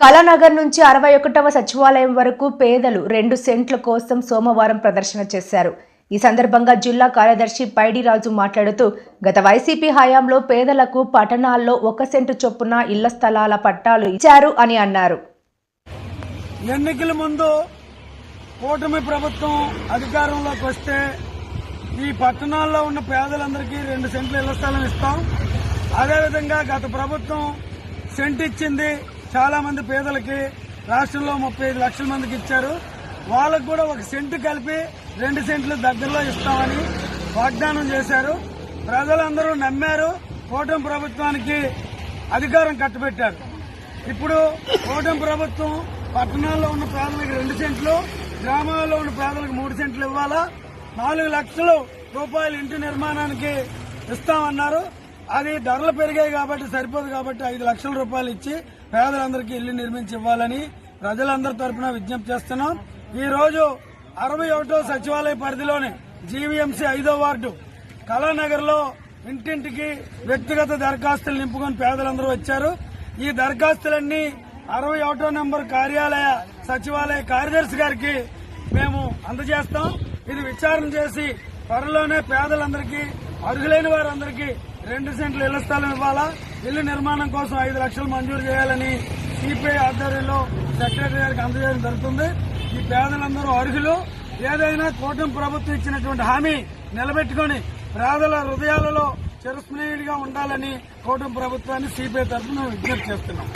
కళానగర్ నుంచి అరవై ఒకటవ సచివాలయం వరకు పేదలు రెండు సెంట్ల కోసం సోమవారం ప్రదర్శన చేశారు. ఈ సందర్భంగా జిల్లా కార్యదర్శి పైడిరాజు మాట్లాడుతూ గత వైసీపీ హయాంలో పేదలకు పట్టణాల్లో ఒక సెంటు చొప్పున ఇళ్ళ స్థలాల పట్టాలు ఇచ్చారు అని అన్నారు. ఎన్నికల ముందు కూటమి ప్రభుత్వం అధికారంలోకి వస్తే ఈ పట్టణాల్లో ఉన్న పేదలందరికీ రెండు సెంట్లు ఇళ్ళ స్థలం ఇస్తాం. అదేవిధంగా గత ప్రభుత్వం సెంట్ ఇచ్చింది చాలా మంది పేదలకి రాష్ట్రంలో ముప్పై ఐదు లక్షల మందికి ఇచ్చారు. వాళ్ళకు కూడా ఒక సెంటు కలిపి రెండు సెంట్లు దగ్గరలో ఇస్తామని వాగ్దానం చేశారు. ప్రజలందరూ నమ్మారు. కూటమి ప్రభుత్వానికి అధికారం కట్టబెట్టారు. ఇప్పుడు కూటమి ప్రభుత్వం పట్టణాల్లో ఉన్న పేదలకు రెండు సెంట్లు గ్రామాల్లో ఉన్న పేదలకు మూడు సెంట్లు ఇవ్వాలా? నాలుగు లక్షలు రూపాయలు ఇంటి నిర్మాణానికి ఇస్తామన్నారు. అది ధరలు పెరిగాయి కాబట్టి సరిపోదు కాబట్టి ఐదు లక్షల రూపాయలు ఇచ్చి పేదలందరికీ ఇల్లు నిర్మించి ఇవ్వాలని ప్రజలందరి తరపున విజ్ఞప్తి చేస్తున్నాం. ఈ రోజు అరవై ఒకటో సచివాలయ పరిధిలోని జీవీఎంసీ ఐదో వార్డు కళానగర్లో ఇంటింటికి వ్యక్తిగత దరఖాస్తులు నింపుకొని పేదలందరూ వచ్చారు. ఈ దరఖాస్తులన్నీ అరవై ఒకటో నెంబర్ కార్యాలయ సచివాలయ కార్యదర్శి గారికి మేము అందజేస్తాం. ఇది విచారణ చేసి త్వరలోనే పేదలందరికీ అర్హులైన వారందరికీ రెండు సెంట్లు ఇళ్ళ స్థలం ఇవ్వాలా? ఇల్లు నిర్మాణం కోసం ఐదు లక్షలు మంజూరు చేయాలని సిపిఐ ఆధ్వర్యంలో సెక్రటరీ గారికి అందజేయడం జరుగుతుంది. ఈ పేదలందరూ అర్హులు. ఏదైనా కూటమి ప్రభుత్వం ఇచ్చినటువంటి హామీ నిలబెట్టుకుని పేదల హృదయాలలో చిరస్మరణీయుడిగా ఉండాలని కూటమి ప్రభుత్వాన్ని సిపిఐ తరఫున విజ్ఞప్తి చేస్తున్నాం.